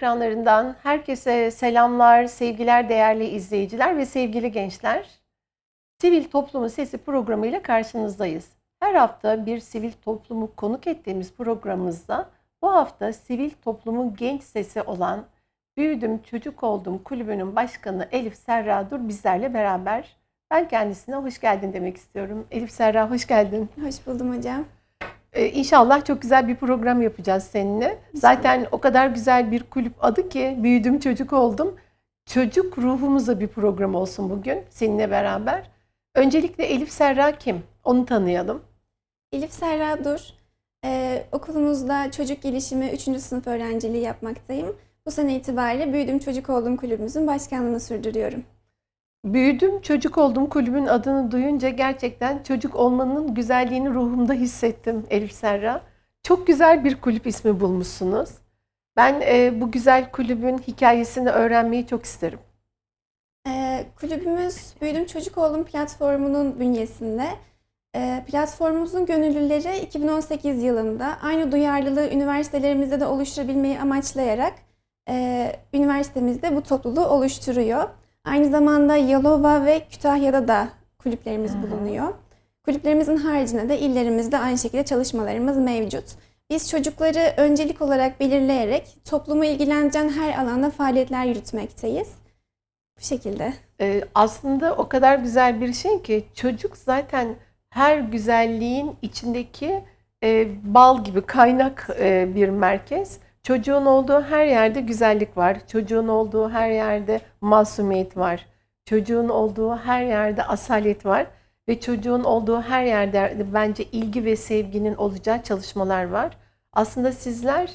Ekranlarından herkese selamlar, sevgiler değerli izleyiciler ve sevgili gençler. Sivil Toplumun Sesi programıyla karşınızdayız. Her hafta bir sivil toplumu konuk ettiğimiz programımızda bu hafta sivil toplumun genç sesi olan Büyüdüm Çocuk Oldum kulübünün başkanı Elif Serra Dur bizlerle beraber. Ben kendisine hoş geldin demek istiyorum. Elif Serra hoş geldin. Hoş buldum hocam. Ee, İnşallah çok güzel bir program yapacağız seninle. Zaten o kadar güzel bir kulüp adı ki büyüdüm çocuk oldum. Çocuk ruhumuza bir program olsun bugün seninle beraber. Öncelikle Elif Serra kim? Onu tanıyalım. Elif Serra Dur. Ee, okulumuzda çocuk gelişimi 3. sınıf öğrenciliği yapmaktayım. Bu sene itibariyle Büyüdüm Çocuk Oldum kulübümüzün başkanlığını sürdürüyorum. Büyüdüm çocuk oldum kulübün adını duyunca gerçekten çocuk olmanın güzelliğini ruhumda hissettim Elif Serra. Çok güzel bir kulüp ismi bulmuşsunuz. Ben e, bu güzel kulübün hikayesini öğrenmeyi çok isterim. Ee, kulübümüz Büyüdüm Çocuk Oldum platformunun bünyesinde. Ee, platformumuzun gönüllüleri 2018 yılında aynı duyarlılığı üniversitelerimizde de oluşturabilmeyi amaçlayarak e, üniversitemizde bu topluluğu oluşturuyor. Aynı zamanda Yalova ve Kütahya'da da kulüplerimiz bulunuyor. Kulüplerimizin haricinde de illerimizde aynı şekilde çalışmalarımız mevcut. Biz çocukları öncelik olarak belirleyerek toplumu ilgilendiren her alanda faaliyetler yürütmekteyiz. Bu şekilde. Ee, aslında o kadar güzel bir şey ki çocuk zaten her güzelliğin içindeki e, bal gibi kaynak e, bir merkez. Çocuğun olduğu her yerde güzellik var. Çocuğun olduğu her yerde masumiyet var. Çocuğun olduğu her yerde asalet var. Ve çocuğun olduğu her yerde bence ilgi ve sevginin olacağı çalışmalar var. Aslında sizler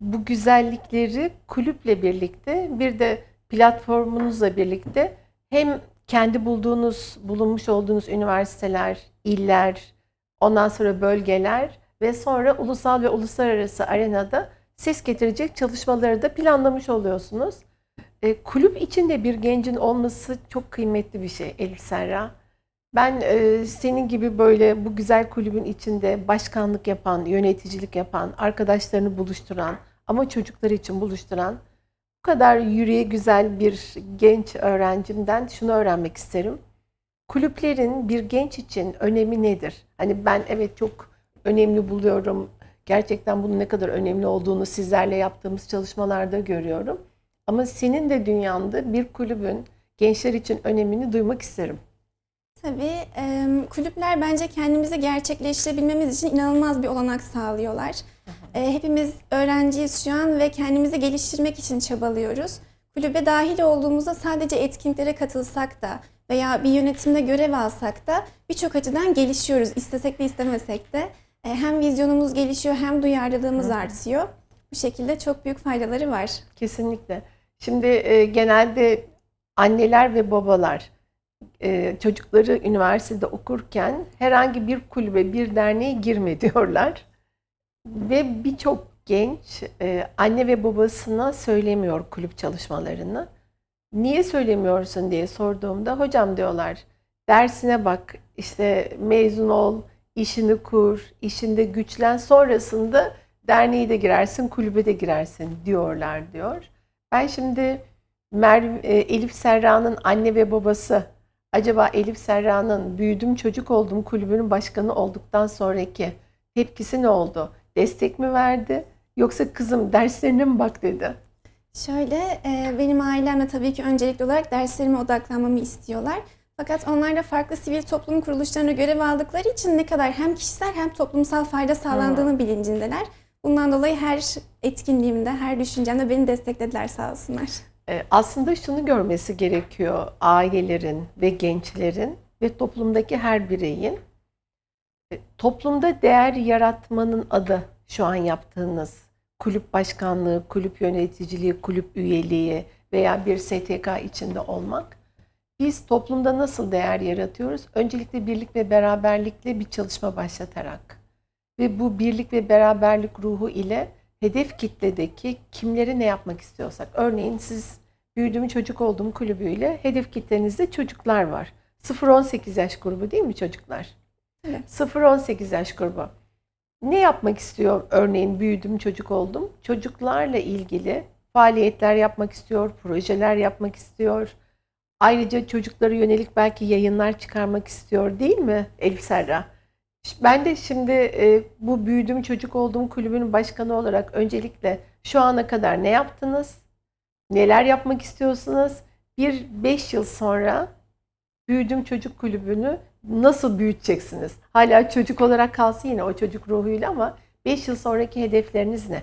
bu güzellikleri kulüple birlikte bir de platformunuzla birlikte hem kendi bulduğunuz, bulunmuş olduğunuz üniversiteler, iller, ondan sonra bölgeler ve sonra ulusal ve uluslararası arenada ses getirecek çalışmaları da planlamış oluyorsunuz. E, kulüp içinde bir gencin olması çok kıymetli bir şey Elif Serra. Ben e, senin gibi böyle bu güzel kulübün içinde başkanlık yapan, yöneticilik yapan, arkadaşlarını buluşturan ama çocukları için buluşturan bu kadar yüreği güzel bir genç öğrencimden şunu öğrenmek isterim. Kulüplerin bir genç için önemi nedir? Hani ben evet çok önemli buluyorum. Gerçekten bunun ne kadar önemli olduğunu sizlerle yaptığımız çalışmalarda görüyorum. Ama senin de dünyanda bir kulübün gençler için önemini duymak isterim. Tabii e, kulüpler bence kendimizi gerçekleştirebilmemiz için inanılmaz bir olanak sağlıyorlar. E, hepimiz öğrenciyiz şu an ve kendimizi geliştirmek için çabalıyoruz. Kulübe dahil olduğumuzda sadece etkinliklere katılsak da veya bir yönetimde görev alsak da birçok açıdan gelişiyoruz. İstesek de istemesek de hem vizyonumuz gelişiyor hem duyarlılığımız artıyor. Bu şekilde çok büyük faydaları var. Kesinlikle. Şimdi e, genelde anneler ve babalar e, çocukları üniversitede okurken herhangi bir kulübe, bir derneğe girme diyorlar. Ve birçok genç e, anne ve babasına söylemiyor kulüp çalışmalarını. Niye söylemiyorsun diye sorduğumda hocam diyorlar dersine bak işte mezun ol, işini kur, işinde güçlen sonrasında derneğe de girersin, kulübe de girersin diyorlar diyor. Ben şimdi Merve, e, Elif Serra'nın anne ve babası acaba Elif Serra'nın büyüdüm çocuk oldum kulübünün başkanı olduktan sonraki tepkisi ne oldu? Destek mi verdi? Yoksa kızım derslerine mi bak dedi? Şöyle, e, benim ailem de tabii ki öncelikli olarak derslerime odaklanmamı istiyorlar. Fakat onlar da farklı sivil toplum kuruluşlarına görev aldıkları için ne kadar hem kişisel hem toplumsal fayda sağlandığını bilincindeler. Bundan dolayı her etkinliğimde, her düşüncemde beni desteklediler sağ olsunlar. E, Aslında şunu görmesi gerekiyor ailelerin ve gençlerin ve toplumdaki her bireyin. E, Toplumda değer yaratmanın adı şu an yaptığınız kulüp başkanlığı, kulüp yöneticiliği, kulüp üyeliği veya bir STK içinde olmak. Biz toplumda nasıl değer yaratıyoruz? Öncelikle birlik ve beraberlikle bir çalışma başlatarak ve bu birlik ve beraberlik ruhu ile hedef kitledeki kimlere ne yapmak istiyorsak. Örneğin siz Büyüdüm Çocuk Oldum kulübüyle hedef kitlenizde çocuklar var. 0-18 yaş grubu değil mi çocuklar? Evet. 0-18 yaş grubu. ne yapmak istiyor örneğin büyüdüm çocuk oldum? Çocuklarla ilgili faaliyetler yapmak istiyor, projeler yapmak istiyor. Ayrıca çocuklara yönelik belki yayınlar çıkarmak istiyor değil mi Elif Serra? Ben de şimdi e, bu büyüdüm çocuk olduğum kulübün başkanı olarak öncelikle şu ana kadar ne yaptınız? Neler yapmak istiyorsunuz? Bir beş yıl sonra büyüdüm çocuk kulübünü nasıl büyüteceksiniz? Hala çocuk olarak kalsın yine o çocuk ruhuyla ama 5 yıl sonraki hedefleriniz ne?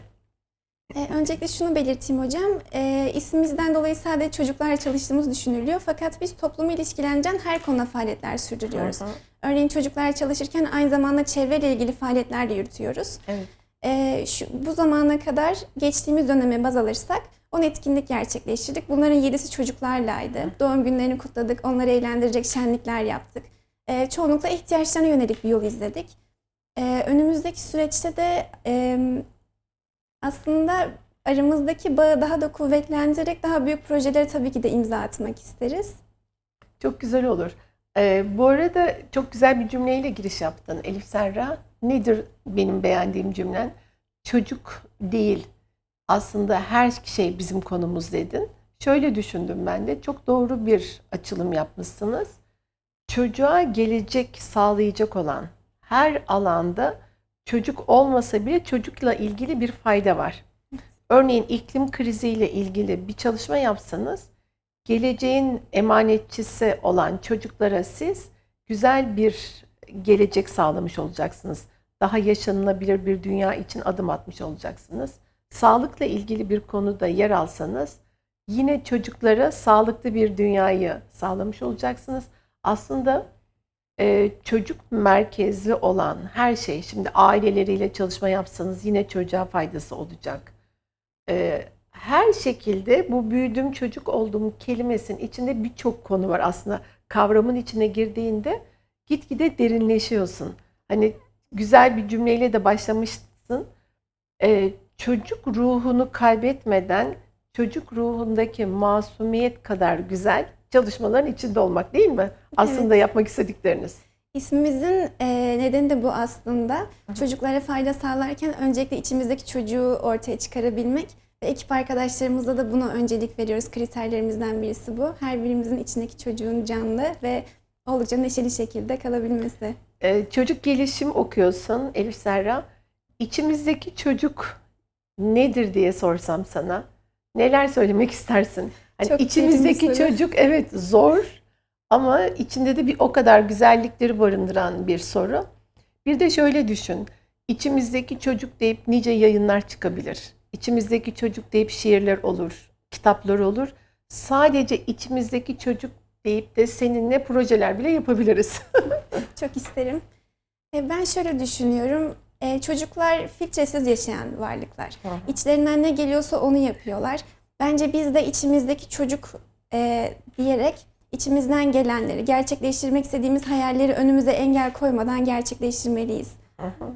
Ee, öncelikle şunu belirteyim hocam. Ee, ismimizden dolayı sadece çocuklarla çalıştığımız düşünülüyor. Fakat biz toplumu ilişkilendiren her konuda faaliyetler sürdürüyoruz. Hı hı. Örneğin çocuklarla çalışırken aynı zamanda çevreyle ilgili faaliyetler de yürütüyoruz. Evet. Ee, şu, bu zamana kadar geçtiğimiz döneme baz alırsak 10 etkinlik gerçekleştirdik. Bunların 7'si çocuklarlaydı. Doğum günlerini kutladık, onları eğlendirecek şenlikler yaptık. Ee, çoğunlukla ihtiyaçlarına yönelik bir yol izledik. Ee, önümüzdeki süreçte de e, aslında aramızdaki bağı daha da kuvvetlendirerek daha büyük projelere tabii ki de imza atmak isteriz. Çok güzel olur. Ee, bu arada çok güzel bir cümleyle giriş yaptın Elif Serra. Nedir benim beğendiğim cümlen? Çocuk değil. Aslında her şey bizim konumuz dedin. Şöyle düşündüm ben de. Çok doğru bir açılım yapmışsınız. Çocuğa gelecek sağlayacak olan her alanda çocuk olmasa bile çocukla ilgili bir fayda var. Örneğin iklim kriziyle ilgili bir çalışma yapsanız geleceğin emanetçisi olan çocuklara siz güzel bir gelecek sağlamış olacaksınız. Daha yaşanılabilir bir dünya için adım atmış olacaksınız. Sağlıkla ilgili bir konuda yer alsanız yine çocuklara sağlıklı bir dünyayı sağlamış olacaksınız. Aslında e, çocuk merkezli olan her şey, şimdi aileleriyle çalışma yapsanız yine çocuğa faydası olacak. E, her şekilde bu büyüdüm çocuk olduğum kelimesinin içinde birçok konu var aslında. Kavramın içine girdiğinde gitgide derinleşiyorsun. Hani güzel bir cümleyle de başlamışsın. E, çocuk ruhunu kaybetmeden çocuk ruhundaki masumiyet kadar güzel çalışmaların içinde olmak değil mi? Aslında yapmak istedikleriniz. İsmimizin e, nedeni de bu aslında. Çocuklara fayda sağlarken öncelikle içimizdeki çocuğu ortaya çıkarabilmek ve ekip arkadaşlarımızla da buna öncelik veriyoruz. Kriterlerimizden birisi bu. Her birimizin içindeki çocuğun canlı ve oldukça neşeli şekilde kalabilmesi. Ee, çocuk gelişim okuyorsun Elif Serra. İçimizdeki çocuk nedir diye sorsam sana neler söylemek istersin? Hani Çok içimizdeki çocuk evet zor ama içinde de bir o kadar güzellikleri barındıran bir soru. Bir de şöyle düşün. İçimizdeki çocuk deyip nice yayınlar çıkabilir. İçimizdeki çocuk deyip şiirler olur, kitaplar olur. Sadece içimizdeki çocuk deyip de seninle projeler bile yapabiliriz. Çok isterim. E, Ben şöyle düşünüyorum. E, Çocuklar filtresiz yaşayan varlıklar. İçlerinden ne geliyorsa onu yapıyorlar. Bence biz de içimizdeki çocuk e, diyerek içimizden gelenleri, gerçekleştirmek istediğimiz hayalleri önümüze engel koymadan gerçekleştirmeliyiz.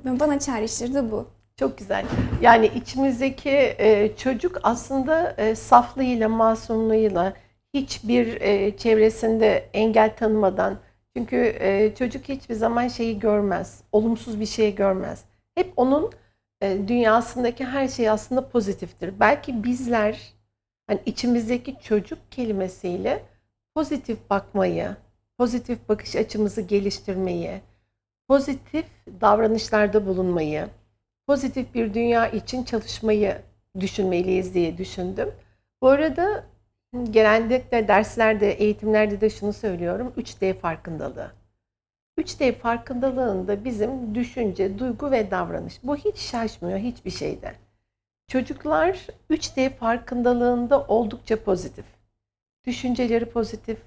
Ve Bana çağrıştırdı bu. Çok güzel. Yani içimizdeki e, çocuk aslında e, saflığıyla, masumluğuyla hiçbir e, çevresinde engel tanımadan çünkü e, çocuk hiçbir zaman şeyi görmez, olumsuz bir şey görmez. Hep onun e, dünyasındaki her şey aslında pozitiftir. Belki bizler hani içimizdeki çocuk kelimesiyle pozitif bakmayı, pozitif bakış açımızı geliştirmeyi, pozitif davranışlarda bulunmayı, pozitif bir dünya için çalışmayı düşünmeliyiz diye düşündüm. Bu arada genellikle derslerde, eğitimlerde de şunu söylüyorum. 3D farkındalığı. 3D farkındalığında bizim düşünce, duygu ve davranış. Bu hiç şaşmıyor hiçbir şeyde. Çocuklar 3D farkındalığında oldukça pozitif. Düşünceleri pozitif,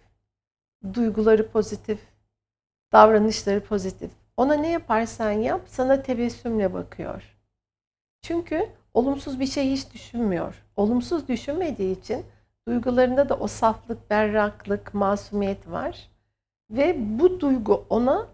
duyguları pozitif, davranışları pozitif. Ona ne yaparsan yap sana tebessümle bakıyor. Çünkü olumsuz bir şey hiç düşünmüyor. Olumsuz düşünmediği için duygularında da o saflık, berraklık, masumiyet var. Ve bu duygu ona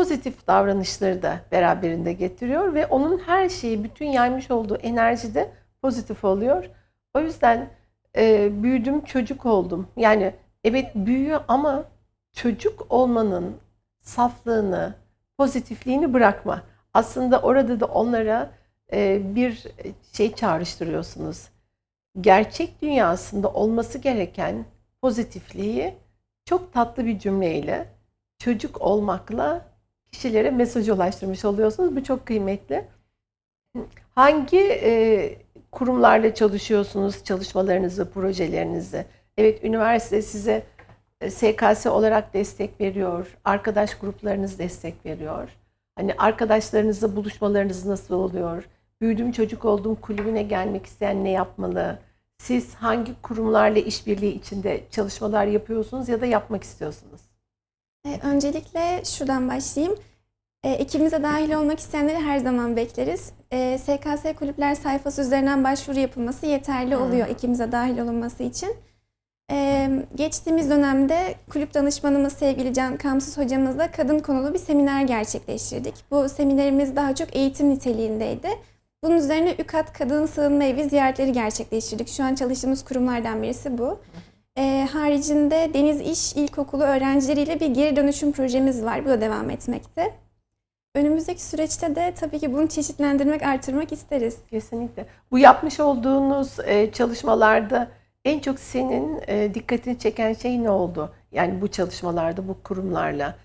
pozitif davranışları da beraberinde getiriyor ve onun her şeyi, bütün yaymış olduğu enerji de pozitif oluyor. O yüzden e, büyüdüm, çocuk oldum. Yani evet büyüyor ama çocuk olmanın saflığını, pozitifliğini bırakma. aslında orada da onlara e, bir şey çağrıştırıyorsunuz. Gerçek dünyasında olması gereken pozitifliği çok tatlı bir cümleyle çocuk olmakla kişilere mesaj ulaştırmış oluyorsunuz. Bu çok kıymetli. Hangi e, kurumlarla çalışıyorsunuz çalışmalarınızı, projelerinizi? Evet, üniversite size e, SKS olarak destek veriyor. Arkadaş gruplarınız destek veriyor. Hani arkadaşlarınızla buluşmalarınız nasıl oluyor? Büyüdüm çocuk oldum kulübüne gelmek isteyen ne yapmalı? Siz hangi kurumlarla işbirliği içinde çalışmalar yapıyorsunuz ya da yapmak istiyorsunuz? E, öncelikle şuradan başlayayım. E, ekibimize dahil olmak isteyenleri her zaman bekleriz. E, SKS kulüpler sayfası üzerinden başvuru yapılması yeterli Hı. oluyor ekibimize dahil olunması için. E, geçtiğimiz dönemde kulüp danışmanımız sevgili Can Kamsız hocamızla kadın konulu bir seminer gerçekleştirdik. Bu seminerimiz daha çok eğitim niteliğindeydi. Bunun üzerine ÜKAT Kadın Sığınma Evi ziyaretleri gerçekleştirdik. Şu an çalıştığımız kurumlardan birisi bu. Ee, haricinde Deniz İş İlkokulu öğrencileriyle bir geri dönüşüm projemiz var. Bu da devam etmekte. Önümüzdeki süreçte de tabii ki bunu çeşitlendirmek, artırmak isteriz. Kesinlikle. Bu yapmış olduğunuz e, çalışmalarda en çok senin e, dikkatini çeken şey ne oldu? Yani bu çalışmalarda, bu kurumlarla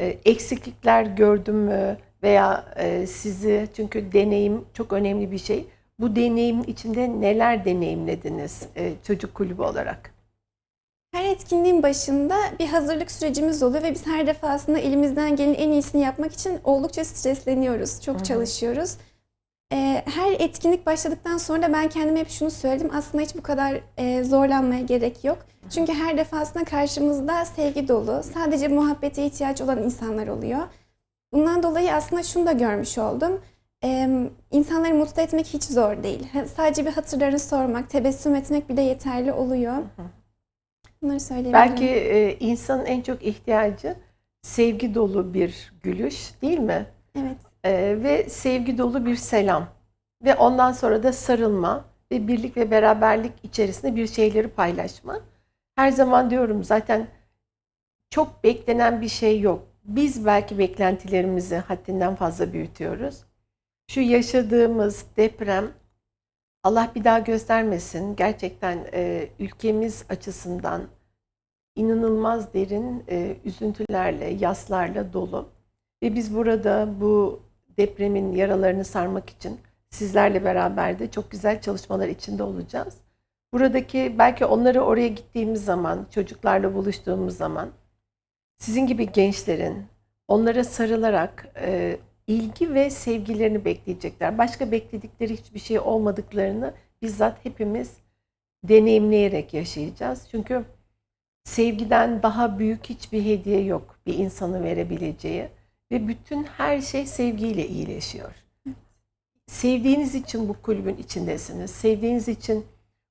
E, eksiklikler gördün mü? Veya e, sizi, çünkü deneyim çok önemli bir şey. Bu deneyim içinde neler deneyimlediniz e, çocuk kulübü olarak? Her etkinliğin başında bir hazırlık sürecimiz oluyor ve biz her defasında elimizden gelenin en iyisini yapmak için oldukça stresleniyoruz, çok Hı hı. çalışıyoruz. Ee, her etkinlik başladıktan sonra da ben kendime hep şunu söyledim. Aslında hiç bu kadar e, zorlanmaya gerek yok. Çünkü her defasında karşımızda sevgi dolu, sadece muhabbete ihtiyaç olan insanlar oluyor. Bundan dolayı aslında şunu da görmüş oldum. Ee, insanları mutlu etmek hiç zor değil. Sadece bir hatırlarını sormak, tebessüm etmek bile yeterli oluyor. Bunları söyleyebilirim. Belki e, insanın en çok ihtiyacı sevgi dolu bir gülüş değil mi? Evet. Ee, ve sevgi dolu bir selam ve ondan sonra da sarılma ve birlik ve beraberlik içerisinde bir şeyleri paylaşma. Her zaman diyorum zaten çok beklenen bir şey yok. Biz belki beklentilerimizi haddinden fazla büyütüyoruz. Şu yaşadığımız deprem Allah bir daha göstermesin. Gerçekten e, ülkemiz açısından inanılmaz derin e, üzüntülerle, yaslarla dolu. Ve biz burada bu depremin yaralarını sarmak için sizlerle beraber de çok güzel çalışmalar içinde olacağız. Buradaki belki onları oraya gittiğimiz zaman, çocuklarla buluştuğumuz zaman sizin gibi gençlerin onlara sarılarak e, ilgi ve sevgilerini bekleyecekler. Başka bekledikleri hiçbir şey olmadıklarını bizzat hepimiz deneyimleyerek yaşayacağız. Çünkü sevgiden daha büyük hiçbir hediye yok bir insanın verebileceği ve bütün her şey sevgiyle iyileşiyor. Sevdiğiniz için bu kulübün içindesiniz. Sevdiğiniz için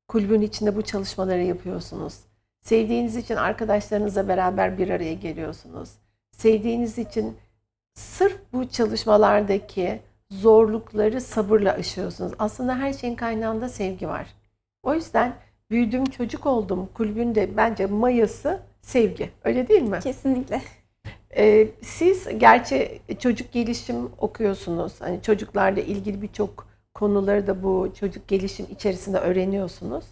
kulübün içinde bu çalışmaları yapıyorsunuz. Sevdiğiniz için arkadaşlarınızla beraber bir araya geliyorsunuz. Sevdiğiniz için sırf bu çalışmalardaki zorlukları sabırla aşıyorsunuz. Aslında her şeyin kaynağında sevgi var. O yüzden büyüdüm çocuk oldum kulübünde bence mayası sevgi. Öyle değil mi? Kesinlikle. Ee, siz gerçi çocuk gelişim okuyorsunuz. Hani çocuklarla ilgili birçok konuları da bu çocuk gelişim içerisinde öğreniyorsunuz.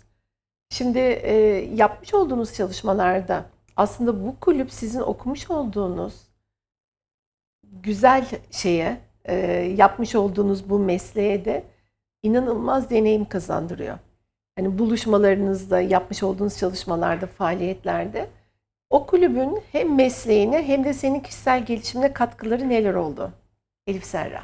Şimdi e, yapmış olduğunuz çalışmalarda aslında bu kulüp sizin okumuş olduğunuz güzel şeye, e, yapmış olduğunuz bu mesleğe de inanılmaz deneyim kazandırıyor. Hani buluşmalarınızda, yapmış olduğunuz çalışmalarda, faaliyetlerde o kulübün hem mesleğine hem de senin kişisel gelişimine katkıları neler oldu? Elif Serra.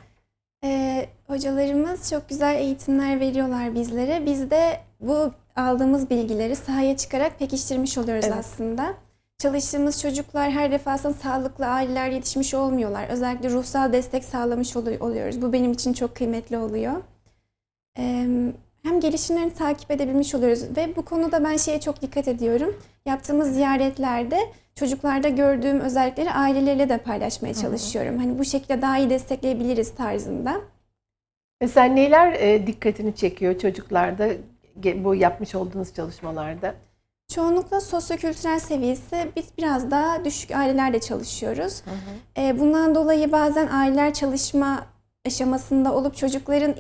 Ee, hocalarımız çok güzel eğitimler veriyorlar bizlere. Biz de bu aldığımız bilgileri sahaya çıkarak pekiştirmiş oluyoruz Evet. aslında. Çalıştığımız çocuklar her defasında sağlıklı aileler yetişmiş olmuyorlar. Özellikle ruhsal destek sağlamış olu- oluyoruz. Bu benim için çok kıymetli oluyor. Hem gelişimlerini takip edebilmiş oluyoruz ve bu konuda ben şeye çok dikkat ediyorum. Yaptığımız ziyaretlerde çocuklarda gördüğüm özellikleri aileleriyle de paylaşmaya çalışıyorum. Hani bu şekilde daha iyi destekleyebiliriz tarzında. Mesela neler e, dikkatini çekiyor çocuklarda bu yapmış olduğunuz çalışmalarda? Çoğunlukla sosyokültürel seviyesi biz biraz daha düşük ailelerle çalışıyoruz. Ee, Bundan dolayı bazen aileler çalışma aşamasında olup çocukların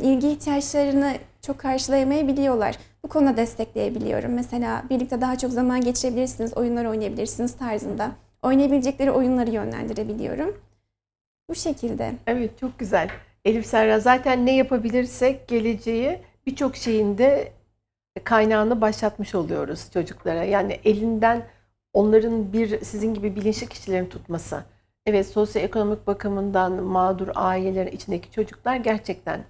ilgi ihtiyaçlarını çok karşılayamayabiliyorlar. Bu konuda destekleyebiliyorum. Mesela birlikte daha çok zaman geçirebilirsiniz, oyunlar oynayabilirsiniz tarzında. Oynayabilecekleri oyunları yönlendirebiliyorum. Bu şekilde. Evet çok güzel. Elif Serra zaten ne yapabilirsek geleceği birçok şeyin de kaynağını başlatmış oluyoruz çocuklara. Yani elinden onların bir sizin gibi bilinçli kişilerin tutması. Evet sosyoekonomik bakımından mağdur ailelerin içindeki çocuklar gerçekten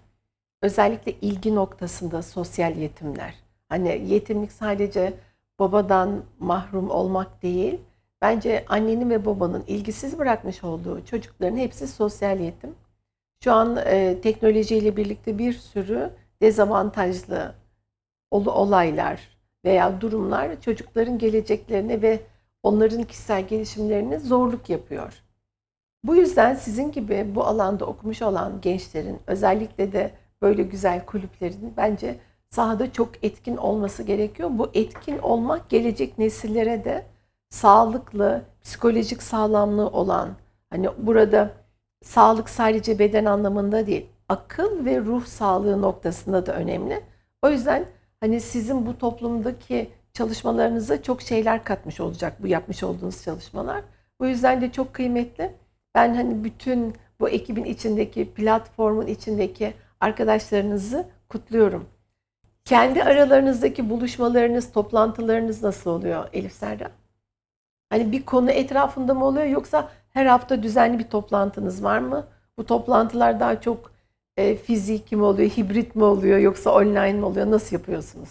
özellikle ilgi noktasında sosyal yetimler. Hani yetimlik sadece babadan mahrum olmak değil. Bence annenin ve babanın ilgisiz bırakmış olduğu çocukların hepsi sosyal yetim. Şu an e, teknolojiyle birlikte bir sürü dezavantajlı olaylar veya durumlar çocukların geleceklerine ve onların kişisel gelişimlerine zorluk yapıyor. Bu yüzden sizin gibi bu alanda okumuş olan gençlerin özellikle de böyle güzel kulüplerin bence sahada çok etkin olması gerekiyor. Bu etkin olmak gelecek nesillere de sağlıklı, psikolojik sağlamlığı olan hani burada sağlık sadece beden anlamında değil, akıl ve ruh sağlığı noktasında da önemli. O yüzden hani sizin bu toplumdaki çalışmalarınıza çok şeyler katmış olacak bu yapmış olduğunuz çalışmalar. Bu yüzden de çok kıymetli. Ben hani bütün bu ekibin içindeki, platformun içindeki arkadaşlarınızı kutluyorum. Kendi aralarınızdaki buluşmalarınız, toplantılarınız nasıl oluyor Elif Serra? Hani bir konu etrafında mı oluyor yoksa her hafta düzenli bir toplantınız var mı? Bu toplantılar daha çok e, fiziki mi oluyor, hibrit mi oluyor yoksa online mi oluyor? Nasıl yapıyorsunuz?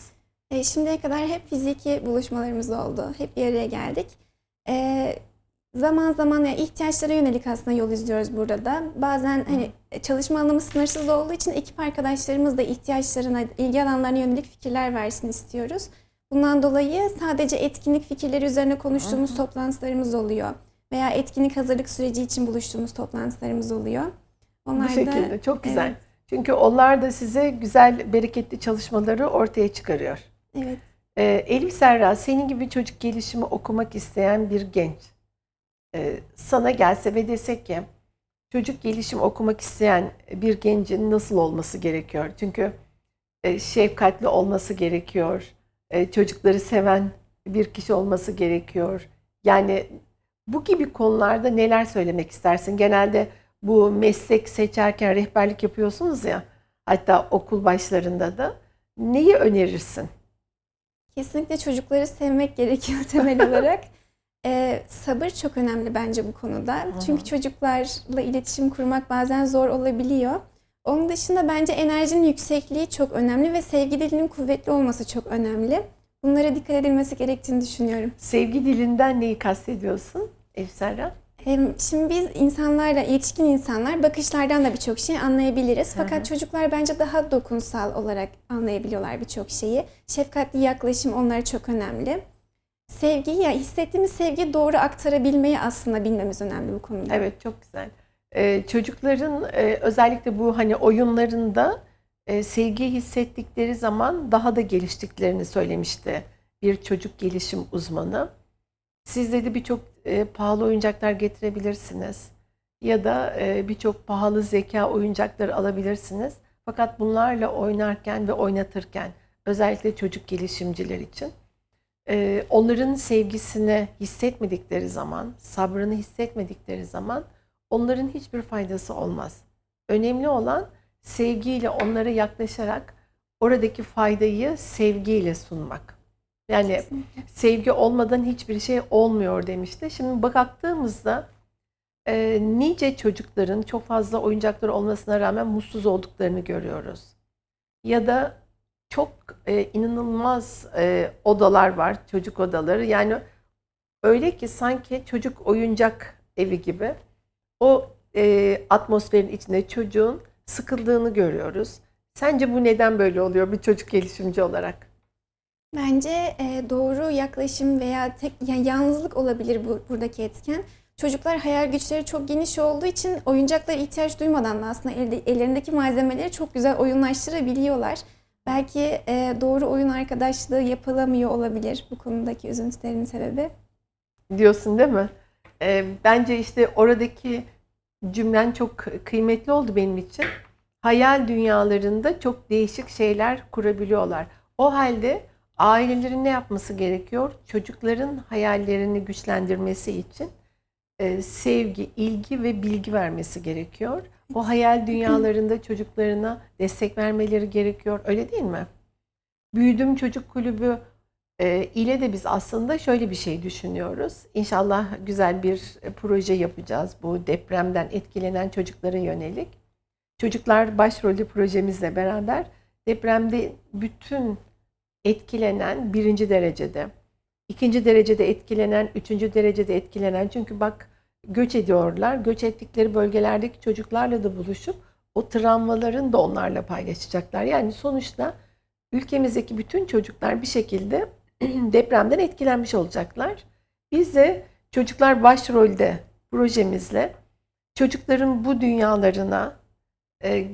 E, şimdiye kadar hep fiziki buluşmalarımız oldu. Hep bir araya geldik. E, zaman zaman ya ihtiyaçlara yönelik aslında yol izliyoruz burada da. Bazen hani çalışma alanımız sınırsız olduğu için ekip arkadaşlarımız da ihtiyaçlarına, ilgi alanlarına yönelik fikirler versin istiyoruz. Bundan dolayı sadece etkinlik fikirleri üzerine konuştuğumuz toplantılarımız oluyor. Veya etkinlik hazırlık süreci için buluştuğumuz toplantılarımız oluyor. Bu da- şekilde çok güzel. Evet. Çünkü onlar da size güzel, bereketli çalışmaları ortaya çıkarıyor. Evet. Ee, Elif Serra, senin gibi çocuk gelişimi okumak isteyen bir genç e, sana gelse ve desek ki çocuk gelişim okumak isteyen bir gencin nasıl olması gerekiyor? Çünkü e, şefkatli olması gerekiyor, e, çocukları seven bir kişi olması gerekiyor. Yani bu gibi konularda neler söylemek istersin? Genelde bu meslek seçerken rehberlik yapıyorsunuz ya, hatta okul başlarında da. Neyi önerirsin? Kesinlikle çocukları sevmek gerekiyor temel olarak. Ee, sabır çok önemli bence bu konuda. Çünkü çocuklarla iletişim kurmak bazen zor olabiliyor. Onun dışında bence enerjinin yüksekliği çok önemli ve sevgi dilinin kuvvetli olması çok önemli. Bunlara dikkat edilmesi gerektiğini düşünüyorum. Sevgi dilinden neyi kastediyorsun? Hem Şimdi biz insanlarla, yetişkin insanlar bakışlardan da birçok şey anlayabiliriz. Fakat çocuklar bence daha dokunsal olarak anlayabiliyorlar birçok şeyi. Şefkatli yaklaşım onlara çok önemli. Sevgi, ya hissettiğimiz sevgiyi doğru aktarabilmeyi aslında bilmemiz önemli bu konuda. Evet çok güzel. Ee, çocukların e, özellikle bu hani oyunlarında e, sevgi hissettikleri zaman daha da geliştiklerini söylemişti bir çocuk gelişim uzmanı. Siz dedi birçok e, pahalı oyuncaklar getirebilirsiniz ya da e, birçok pahalı zeka oyuncakları alabilirsiniz. Fakat bunlarla oynarken ve oynatırken özellikle çocuk gelişimciler için e, onların sevgisini hissetmedikleri zaman, sabrını hissetmedikleri zaman onların hiçbir faydası olmaz. Önemli olan sevgiyle onlara yaklaşarak oradaki faydayı sevgiyle sunmak. Yani sevgi olmadan hiçbir şey olmuyor demişti. Şimdi baktığımızda e, nice çocukların çok fazla oyuncakları olmasına rağmen mutsuz olduklarını görüyoruz. Ya da çok e, inanılmaz e, odalar var, çocuk odaları. Yani öyle ki sanki çocuk oyuncak evi gibi o e, atmosferin içinde çocuğun sıkıldığını görüyoruz. Sence bu neden böyle oluyor bir çocuk gelişimci olarak? Bence e, doğru yaklaşım veya tek yani yalnızlık olabilir bu buradaki etken. Çocuklar hayal güçleri çok geniş olduğu için oyuncaklara ihtiyaç duymadan da aslında elde, ellerindeki malzemeleri çok güzel oyunlaştırabiliyorlar. Belki e, doğru oyun arkadaşlığı yapılamıyor olabilir bu konudaki üzüntülerin sebebi. Diyorsun değil mi? E, bence işte oradaki cümlen çok kıymetli oldu benim için. Hayal dünyalarında çok değişik şeyler kurabiliyorlar. O halde ailelerin ne yapması gerekiyor? Çocukların hayallerini güçlendirmesi için e, sevgi, ilgi ve bilgi vermesi gerekiyor. O hayal dünyalarında çocuklarına destek vermeleri gerekiyor. Öyle değil mi? Büyüdüm Çocuk Kulübü e, ile de biz aslında şöyle bir şey düşünüyoruz. İnşallah güzel bir e, proje yapacağız bu depremden etkilenen çocuklara yönelik. Çocuklar başrolü projemizle beraber depremde bütün etkilenen birinci derecede, ikinci derecede etkilenen, üçüncü derecede etkilenen çünkü bak göç ediyorlar. Göç ettikleri bölgelerdeki çocuklarla da buluşup o travmaların da onlarla paylaşacaklar. Yani sonuçta ülkemizdeki bütün çocuklar bir şekilde depremden etkilenmiş olacaklar. Biz de çocuklar başrolde projemizle çocukların bu dünyalarına e,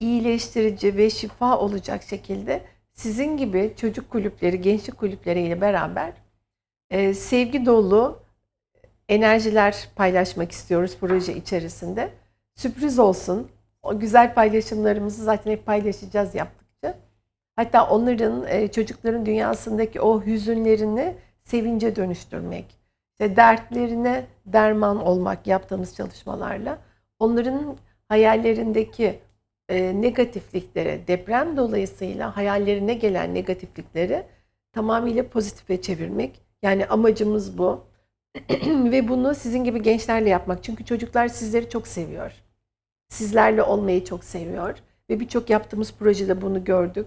iyileştirici ve şifa olacak şekilde sizin gibi çocuk kulüpleri, gençlik kulüpleriyle beraber e, sevgi dolu enerjiler paylaşmak istiyoruz proje içerisinde. Sürpriz olsun. O güzel paylaşımlarımızı zaten hep paylaşacağız yaptıkça. Hatta onların e, çocukların dünyasındaki o hüzünlerini sevince dönüştürmek, işte dertlerine derman olmak yaptığımız çalışmalarla onların hayallerindeki e, negatiflikleri, deprem dolayısıyla hayallerine gelen negatiflikleri tamamıyla pozitife çevirmek. Yani amacımız bu. Ve bunu sizin gibi gençlerle yapmak. Çünkü çocuklar sizleri çok seviyor. Sizlerle olmayı çok seviyor. Ve birçok yaptığımız projede bunu gördük.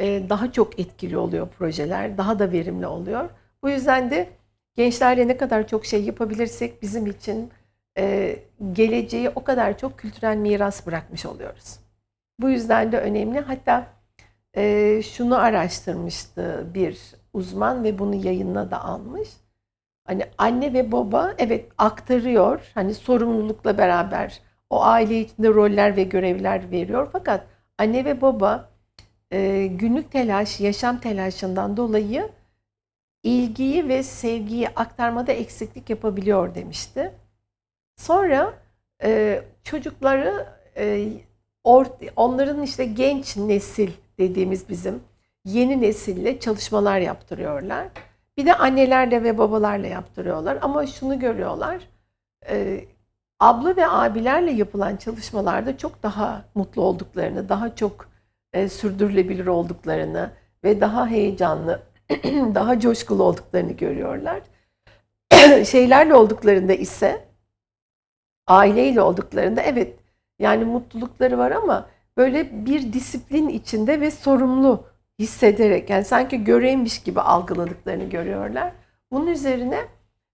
Ee, daha çok etkili oluyor projeler. Daha da verimli oluyor. Bu yüzden de gençlerle ne kadar çok şey yapabilirsek bizim için e, geleceği o kadar çok kültürel miras bırakmış oluyoruz. Bu yüzden de önemli. Hatta e, şunu araştırmıştı bir uzman ve bunu yayınına da almış. Hani anne ve baba evet aktarıyor. Hani sorumlulukla beraber o aile içinde roller ve görevler veriyor. Fakat anne ve baba e, günlük telaş, yaşam telaşından dolayı ilgiyi ve sevgiyi aktarmada eksiklik yapabiliyor demişti. Sonra e, çocukları e, or, onların işte genç nesil dediğimiz bizim yeni nesille çalışmalar yaptırıyorlar. Bir de annelerle ve babalarla yaptırıyorlar. Ama şunu görüyorlar. E, abla ve abilerle yapılan çalışmalarda çok daha mutlu olduklarını, daha çok e, sürdürülebilir olduklarını ve daha heyecanlı, daha coşkulu olduklarını görüyorlar. Şeylerle olduklarında ise aileyle olduklarında evet yani mutlulukları var ama böyle bir disiplin içinde ve sorumlu hissederek yani sanki görevmiş gibi algıladıklarını görüyorlar. Bunun üzerine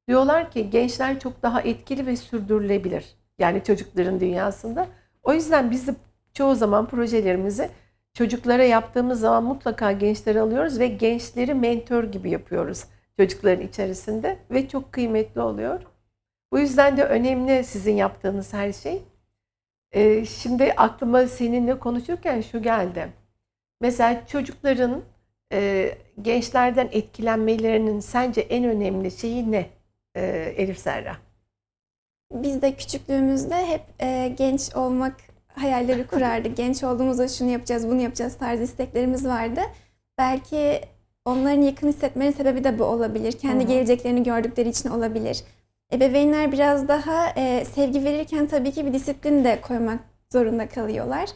diyorlar ki gençler çok daha etkili ve sürdürülebilir. Yani çocukların dünyasında. O yüzden biz de çoğu zaman projelerimizi çocuklara yaptığımız zaman mutlaka gençleri alıyoruz ve gençleri mentor gibi yapıyoruz çocukların içerisinde ve çok kıymetli oluyor. Bu yüzden de önemli sizin yaptığınız her şey. Ee, şimdi aklıma seninle konuşurken şu geldi. Mesela çocukların e, gençlerden etkilenmelerinin sence en önemli şeyi ne e, Elif Serra? Biz de küçüklüğümüzde hep e, genç olmak hayalleri kurardık. genç olduğumuzda şunu yapacağız, bunu yapacağız tarzı isteklerimiz vardı. Belki onların yakın hissetmenin sebebi de bu olabilir. Kendi Hı hı. geleceklerini gördükleri için olabilir. Ebeveynler biraz daha e, sevgi verirken tabii ki bir disiplin de koymak zorunda kalıyorlar.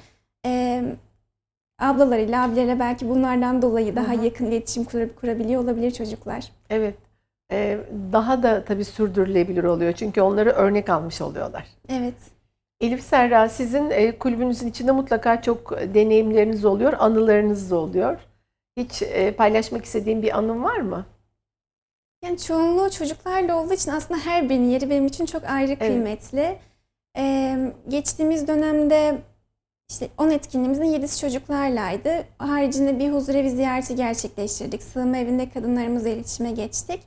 E, ablalarıyla, abileriyle belki bunlardan dolayı daha Hı hı. yakın iletişim kur- kurabiliyor olabilir çocuklar. Evet. Ee, daha da tabii sürdürülebilir oluyor. Çünkü onları örnek almış oluyorlar. Evet. Elif Serra sizin e, kulübünüzün içinde mutlaka çok deneyimleriniz oluyor, anılarınız da oluyor. Hiç e, paylaşmak istediğin bir anın var mı? Yani çoğunluğu çocuklarla olduğu için aslında her birinin yeri benim için çok ayrı kıymetli. Ee, geçtiğimiz dönemde işte 10 etkinliğimizin 7'si çocuklarlaydı. Haricinde bir huzurevi ziyareti gerçekleştirdik. Sığınma evinde kadınlarımızla iletişime geçtik.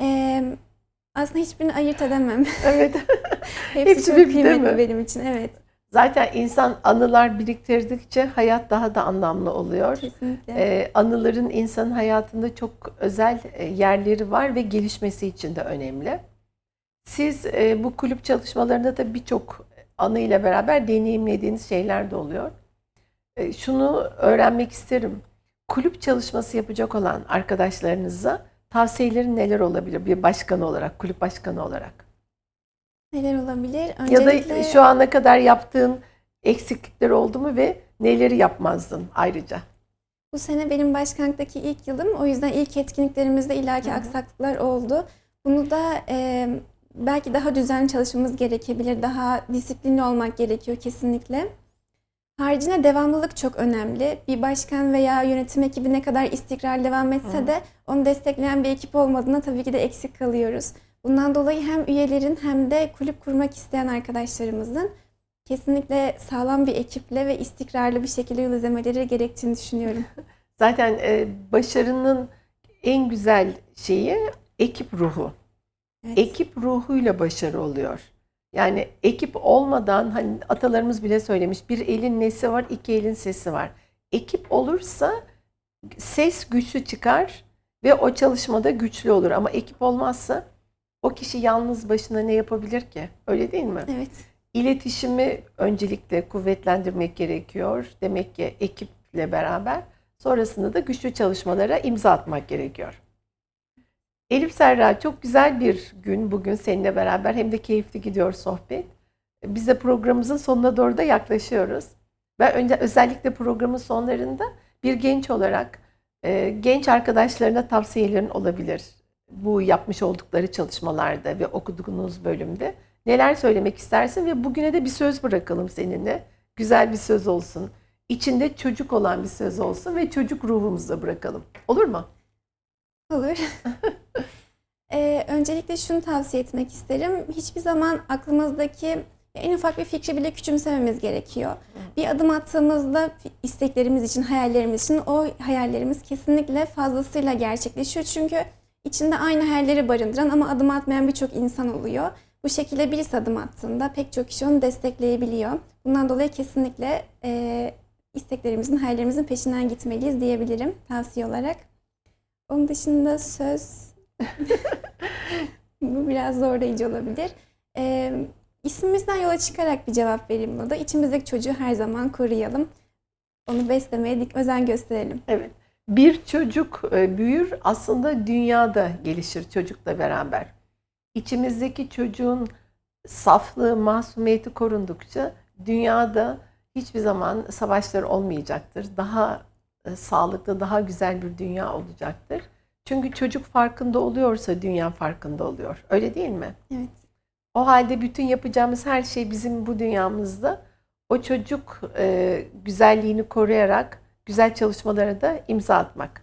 Ee, aslında hiçbirini ayırt edemem. Evet. Hepsi Hepsi çok kıymetli mi? benim için. Evet, Zaten insan anılar biriktirdikçe hayat daha da anlamlı oluyor. kesinlikle. Ee, anıların insanın hayatında çok özel e, yerleri var ve gelişmesi için de önemli. Siz e, bu kulüp çalışmalarında da birçok anıyla beraber deneyimlediğiniz şeyler de oluyor. E, Şunu öğrenmek isterim. Kulüp çalışması yapacak olan arkadaşlarınıza tavsiyelerin neler olabilir bir başkan olarak, kulüp başkanı olarak? Neler olabilir? Ya da Öncelikle şu ana kadar yaptığın eksiklikler oldu mu ve neleri yapmazdın ayrıca? bu sene benim başkanlıktaki ilk yılım. O yüzden ilk etkinliklerimizde hı. aksaklıklar oldu. Bunu da e, belki daha düzenli çalışmamız gerekebilir. Daha disiplinli olmak gerekiyor kesinlikle. Haricinde devamlılık çok önemli. Bir başkan veya yönetim ekibi ne kadar istikrarlı devam etse de onu destekleyen bir ekip olmadığına tabii ki de eksik kalıyoruz. Bundan dolayı hem üyelerin hem de kulüp kurmak isteyen arkadaşlarımızın kesinlikle sağlam bir ekiple ve istikrarlı bir şekilde yol izlemeleri gerektiğini düşünüyorum. Zaten e, başarının en güzel şeyi ekip ruhu. Evet. Ekip ruhuyla başarı oluyor. Yani ekip olmadan hani atalarımız bile söylemiş bir elin nesi var iki elin sesi var. Ekip olursa ses güçlü çıkar ve o çalışmada güçlü olur ama ekip olmazsa o kişi yalnız başına ne yapabilir ki? Öyle değil mi? Evet. İletişimi öncelikle kuvvetlendirmek gerekiyor. Demek ki ekiple beraber. Sonrasında da güçlü çalışmalara imza atmak gerekiyor. Elif Serra çok güzel bir gün bugün seninle beraber hem de keyifli gidiyor sohbet. Biz de programımızın sonuna doğru da yaklaşıyoruz. Ben önce özellikle programın sonlarında bir genç olarak e, genç arkadaşlarına tavsiyelerin olabilir. Bu yapmış oldukları çalışmalarda ve okuduğunuz bölümde. Neler söylemek istersin ve bugüne de bir söz bırakalım seninle. Güzel bir söz olsun. İçinde çocuk olan bir söz olsun ve çocuk ruhumuzla bırakalım. Olur mu? Olur. Ee, öncelikle şunu tavsiye etmek isterim. Hiçbir zaman aklımızdaki en ufak bir fikri bile küçümsememiz gerekiyor. Bir adım attığımızda isteklerimiz için, hayallerimiz için o hayallerimiz kesinlikle fazlasıyla gerçekleşiyor. Çünkü içinde aynı hayalleri barındıran ama adım atmayan birçok insan oluyor. Bu şekilde birisi adım attığında pek çok kişi onu destekleyebiliyor. Bundan dolayı kesinlikle e, isteklerimizin, hayallerimizin peşinden gitmeliyiz diyebilirim tavsiye olarak. Onun dışında söz bu biraz zorlayıcı olabilir. Ee, ismimizden yola çıkarak bir cevap vereyim buna da. İçimizdeki çocuğu her zaman koruyalım. Onu beslemeye dik- özen gösterelim. Evet. Bir çocuk e, büyür aslında dünyada gelişir çocukla beraber. İçimizdeki çocuğun saflığı, masumiyeti korundukça dünyada hiçbir zaman savaşlar olmayacaktır. Daha e, sağlıklı, daha güzel bir dünya olacaktır. Çünkü çocuk farkında oluyorsa dünya farkında oluyor. Öyle değil mi? Evet. O halde bütün yapacağımız her şey bizim bu dünyamızda o çocuk e, güzelliğini koruyarak güzel çalışmalara da imza atmak.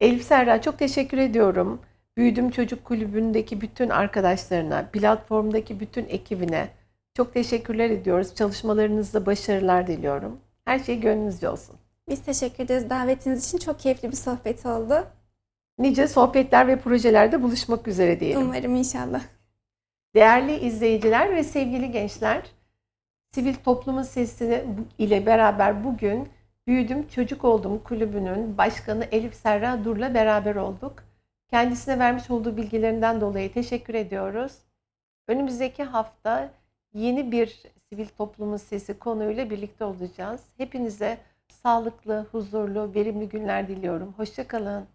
Elif Serra çok teşekkür ediyorum. Büyüdüm Çocuk Kulübü'ndeki bütün arkadaşlarına, platformdaki bütün ekibine çok teşekkürler ediyoruz. Çalışmalarınızda başarılar diliyorum. Her şey gönlünüzce olsun. Biz teşekkür ederiz davetiniz için. Çok keyifli bir sohbet oldu. Nice sohbetler ve projelerde buluşmak üzere diyelim. Umarım inşallah. Değerli izleyiciler ve sevgili gençler, Sivil Toplumun Sesi ile beraber bugün Büyüdüm Çocuk Oldum kulübünün başkanı Elif Serra Dur'la beraber olduk. Kendisine vermiş olduğu bilgilerinden dolayı teşekkür ediyoruz. Önümüzdeki hafta yeni bir Sivil Toplumun Sesi konuyla birlikte olacağız. Hepinize sağlıklı, huzurlu, verimli günler diliyorum. Hoşçakalın.